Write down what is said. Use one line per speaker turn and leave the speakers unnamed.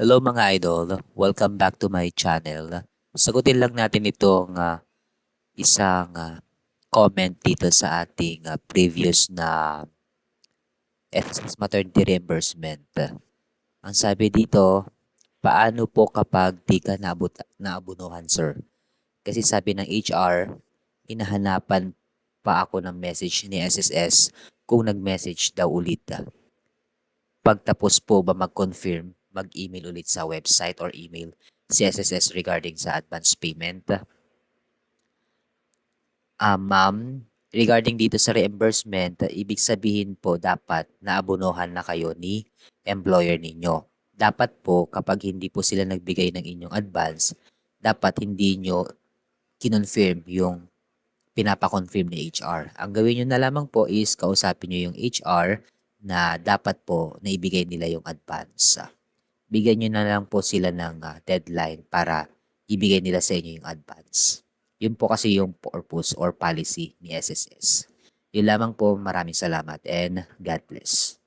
Hello mga idol, welcome back to my channel. Sagutin lang natin itong ah, isang ah, comment dito sa ating ah, previous na SSS maternity reimbursement. Ang sabi dito, paano po kapag di ka naabot, naabunuhan sir? Kasi sabi ng HR, hinahanapan pa ako ng message ni SSS kung nag-message daw ulit. Pagtapos po ba mag-confirm, mag-email ulit sa website or email si SSS regarding sa advance payment. Ah, ma'am, regarding dito sa reimbursement, ibig sabihin po dapat naabunuhan na kayo ni employer ninyo. Dapat po kapag hindi po sila nagbigay ng inyong advance, dapat hindi nyo kinonfirm yung pinapa-confirm ni HR. Ang gawin nyo na lamang po is kausapin nyo yung HR na dapat po na ibigay nila yung advance. Bigyan nyo na lang po sila ng ah, deadline para ibigay nila sa inyo yung advance. Yun po kasi yung purpose or policy ni SSS. Yun lamang po. Maraming salamat and God bless.